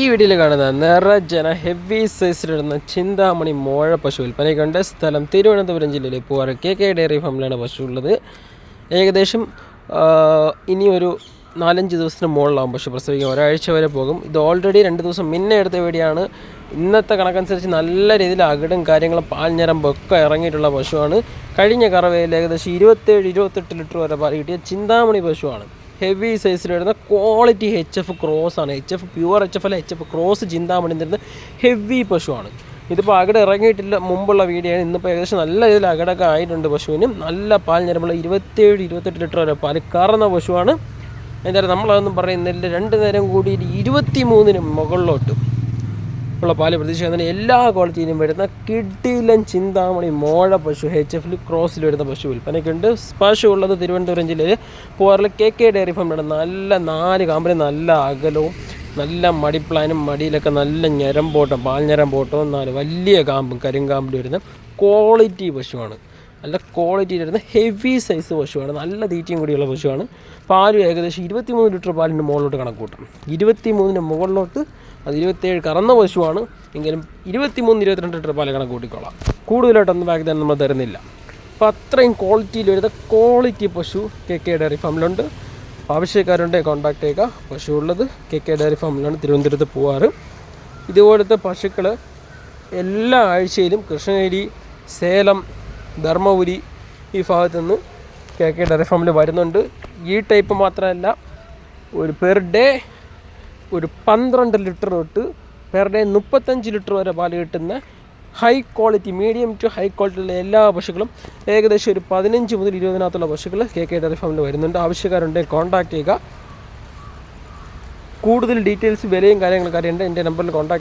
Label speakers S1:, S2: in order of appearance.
S1: ഈ വീഡിയോയിൽ കാണുന്ന നിറജന ഹെവി സൈസിലിടുന്ന ചിന്താമണി മോഴ പശു വിൽപ്പനയ്ക്കുണ്ട്. സ്ഥലം തിരുവനന്തപുരം ജില്ലയിലെ പൂവാറ കെ കെ ഡയറി ഫാമിലാണ് പശു ഉള്ളത്. ഏകദേശം ഇനി ഒരു നാലഞ്ച് ദിവസത്തിന് മുകളിലാവും പശു പ്രസവിക്കും ഒരാഴ്ച വരെ പോകും. ഇത് ഓൾറെഡി രണ്ട് ദിവസം മുന്നേ എടുത്ത വീടിയാണ്. ഇന്നത്തെ കണക്കനുസരിച്ച് നല്ല രീതിയിൽ അകിടും കാര്യങ്ങളും പാൽഞ്ഞരമ്പും ഒക്കെ ഇറങ്ങിയിട്ടുള്ള പശുവാണ്. കഴിഞ്ഞ കറവയിൽ ഏകദേശം ഇരുപത്തേഴ് ഇരുപത്തെട്ട് ലിറ്റർ വരെ പാൽ കിട്ടിയ ചിന്താമണി പശുവാണ്. ഹെവി സൈസിൽ വരുന്ന ക്വാളിറ്റി എച്ച് എഫ് ക്രോസ് ആണ്. H F pure H F അല്ല എച്ച് എഫ് ക്രോസ് ചിന്താമണി തരുന്ന ഹെവി പശുവാണ്. ഇതിപ്പോൾ അകടെ ഇറങ്ങിയിട്ടില്ല മുമ്പുള്ള വീഡിയോ ആണ്. ഇന്നിപ്പോൾ ഏകദേശം നല്ല രീതിയിൽ അകടൊക്കെ ആയിട്ടുണ്ട് പശുവിനും. നല്ല പാൽ ഞരമ്പുള്ള ഇരുപത്തേഴ് ഇരുപത്തെട്ട് ലിറ്റർ വരെ പാൽ കറന്ന പശുവാണ്. എന്തായാലും നമ്മളതൊന്നും പറയുന്നില്ല. രണ്ട് നേരം കൂടി ഇരുപത്തി മൂന്നിന് മുകളിലോട്ട്. ഉള്ള പാൽ പ്രതീക്ഷിക്കുന്ന എല്ലാ ക്വാളിറ്റിയിലും വരുന്ന കിഡിലൻ ചിന്താമണി മോഴ പശു എച്ച് എഫിൽ ക്രോസിൽ വരുന്ന പശു വിൽപ്പനയ്ക്കുണ്ട് പശു ഉള്ളത് തിരുവനന്തപുരം ജില്ലയിൽ പൂവാറിൽ കെ കെ ഡയറി ഫാമിലാണ് നല്ല നാല് കാമ്പിന് നല്ല അകലവും നല്ല മടിപ്ലാനും മടിയിലൊക്കെ നല്ല ഞരമ്പോട്ടം പാൽ ഞരമ്പോട്ടവും നാല് വലിയ കാമ്പും കരിങ്കാമ്പിൽ വരുന്ന ക്വാളിറ്റി പശുവാണ്. നല്ല ക്വാളിറ്റി വരുന്ന ഹെവി സൈസ് പശുവാണ്. നല്ല തീറ്റയും കൂടിയുള്ള പശുവാണ്. പാലും ഏകദേശം ഇരുപത്തി മൂന്ന് ലിറ്റർ പാലിന്റെ മുകളിലോട്ട് കണക്ക് കൂട്ടും ഇരുപത്തി മൂന്നിന്റെ മുകളിലോട്ട് അത് ഇരുപത്തേഴ് കറന്ന പശുവാണ്. എങ്കിലും ഇരുപത്തി മൂന്ന് ഇരുപത്തിരണ്ട് ലിറ്റർ പാൽ കണക്ക് കൂട്ടിക്കോളാം കൂടുതലായിട്ടൊന്നും ബാക്കി തന്നെ നമ്മൾ തരുന്നില്ല. അപ്പോൾ അത്രയും ക്വാളിറ്റിയിൽ വരുന്ന ക്വാളിറ്റി പശു കെ കെ ഡയറി ഫാമിലുണ്ട് ആവശ്യക്കാരുണ്ടെങ്കിൽ കോൺടാക്ട് ചെയ്യുക. പശു ഉള്ളത് കെ കെ ഡയറി ഫാമിലാണ് തിരുവനന്തപുരത്ത് പോവാറ്. ഇതുപോലത്തെ പശുക്കൾ എല്ലാ ആഴ്ചയിലും കൃഷ്ണഗിരി സേലം ധർമ്മപുരി ഈ ഭാഗത്തു നിന്ന് കെ കെ ഡയറി ഫാമിൽ വരുന്നുണ്ട്. ഈ ടൈപ്പ് മാത്രമല്ല ഒരു പെർ ഡേ ഒരു പന്ത്രണ്ട് ലിറ്റർ തൊട്ട് പെർ ഡേ മുപ്പത്തഞ്ച് ലിറ്റർ വരെ പാൽ കിട്ടുന്ന high quality medium to high ക്വാളിറ്റിയുള്ള എല്ലാ പശുക്കളും ഏകദേശം ഒരു പതിനഞ്ച് മുതൽ ഇരുപതിനകത്തുള്ള പശുക്കൾ കെ കെ ഡയറി ഫാമിൽ വരുന്നുണ്ട്. ആവശ്യക്കാരുണ്ടെങ്കിൽ കോൺടാക്ട് ചെയ്യുക. കൂടുതൽ ഡീറ്റെയിൽസ് വിലയും കാര്യങ്ങളൊക്കെ അറിയേണ്ട എന്റെ നമ്പറിൽ കോൺടാക്ട്